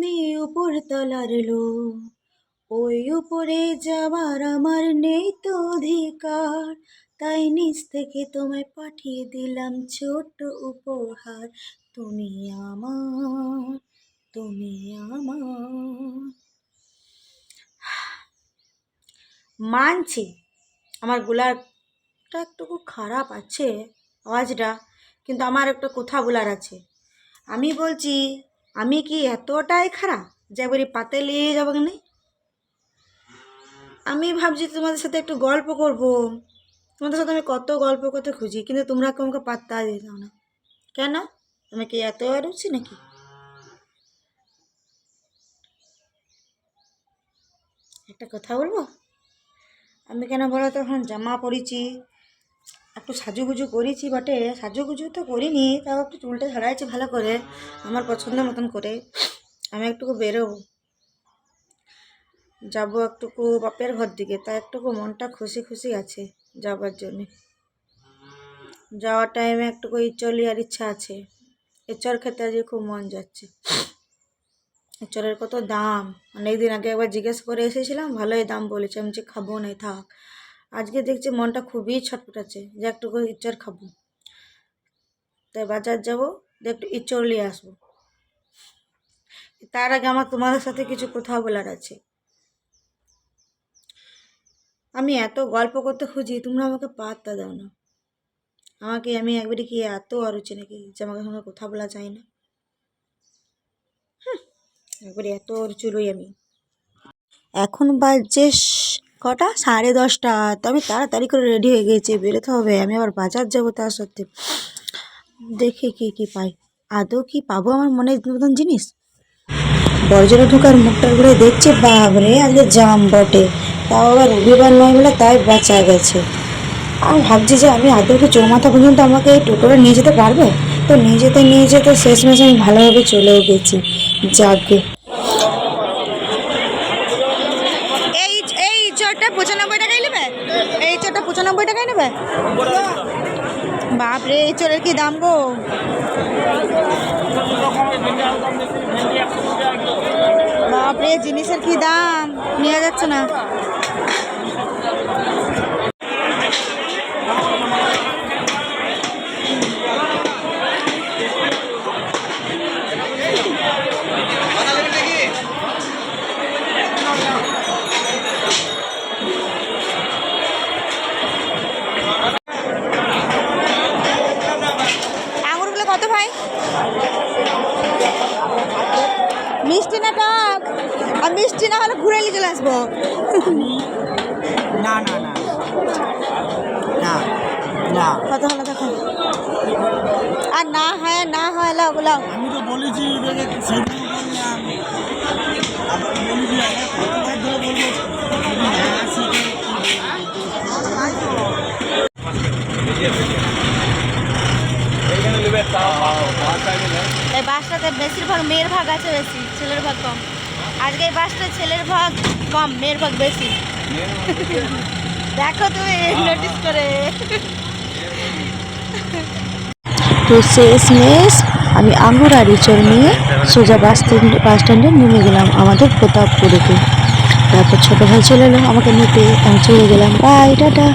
তুমি উপর তলার লোক। ওই উপরে যাবার আমার নেই তো অধিকার। তাই নিচ থেকে তোমায় পাঠিয়ে দিলাম ছোট্ট উপহার। তুমি আমার তুমি আমার। মানছি, আমার গুলারটা একটু খারাপ আছে, আওয়াজটা, কিন্তু আমার একটা কথা বলার আছে। আমি বলছি আমি কি এতটাই খারাপ যে একবারে পাতে নিয়ে যাব না আমি ভাবছি তোমাদের সাথে একটু গল্প করব। তোমাদের সাথে আমি কত গল্প করতে খুঁজি, কিন্তু তোমরা কেউ আমাকে পাত্তা দিয়ে দাও না। কেন? তুমি কি এত রুচি নাকি? একটা কথা বলব? আমি কেন বলো তো, এখন জামা পরেছি একটু সাজুগুজু করেছি বটে। সাজুগুজু তো করিনি, তাও একটু চুলটা ছাড়াইছি ভালো করে, আমার পছন্দ মতন করে। আমি একটুকু বেরোবো। যাব একটুকু বাপের ঘর দিকে, তাই একটুকু মনটা খুশি খুশি আছে যাবার জন্যে। যাওয়ার টাইমে একটুকু ইচলি আর ইচ্ছা আছে। এচর খেতে আজকে খুব মন যাচ্ছে। এচরের কত দাম? অনেকদিন আগে একবার জিজ্ঞেস করে এসেছিলাম, ভালোই দাম বলেছে। আমি যে খাব না থাক। আজকে দেখছি মনটা খুবই ছটফটাচ্ছে যে একটুকু ইচর খাব। তাই বাজার যাব একটু ইচড় নিয়ে আসব। তার আগে আমার তোমাদের সাথে কিছু কথা বলার আছে। আমি এত গল্প করতে খুঁজি, তোমরা আমাকে পাত্তা দাও না। আমাকে, আমি একবারে কি এত অরুচি নাকি যে আমাকে সঙ্গে কথা বলা যায় না? একবারে এত অরুচি রই আমি। এখন বাজছে স- কটা? সাড়ে দশটা। তো আমি তাড়াতাড়ি করে রেডি হয়ে গেছি, বেরোতে হবে। আমি আবার বাজার যাব তার সত্ত্বে। দেখি কি কি পাই। আদৌ কি পাবো আমার মনের নতুন জিনিস? বর্জনে ঢোকার মুখটা ঘুরে দেখছে বাবরে আজকে জাম বটে। তাও আবার রবিবার নয় বলে তাই বাঁচা গেছে। আর ভাবছি যে আমি আদৌ কি চৌমাথা পর্যন্ত আমাকে এই টোটোটা নিয়ে যেতে পারবে? তো নিয়ে যেতে নিয়ে যেতে শেষমেশ আমি ভালোভাবে চলেও গেছি। যাকে চোরটা পঁচানব্বই টাকায় নেবে? এই চোরটা পঁচানব্বই টাকায় নেবে? বাপরে, এই চোরের কি দাম গো? বাপরে, জিনিসের কি দাম? নেওয়া যাচ্ছে না। আর মিষ্টি না হলে ঘুরে নিয়ে চলে আসব। না না না। না না। কত হলো দেখো আর না হয় না হয় লাও লাও। আমি তো বলেছি দেখে সেদিন বললাম আবার বলেছি আগে কতবার ধরে বলব যদি না শিখে এই বাসটাতে বেশিরভাগ মেয়ের ভাগ আছে বেশি, ছেলের ভাগ কম। আজকে বাসটা ছেলের ভাগ কম, মেয়ের ভাগ বেশি। দেখো তুমি নোটিস করে। তো শেষমেশ আমি আঙ্গুর ইচড় নিয়ে সোজা বাস স্ট্যান্ডে বাস স্ট্যান্ডে নেমে গেলাম আমাদের প্রতাপপুরেতে। তারপর ছোটো ভাই চলে এলো, আমাকে নিতে, আমি চলে গেলাম। Bye, tata.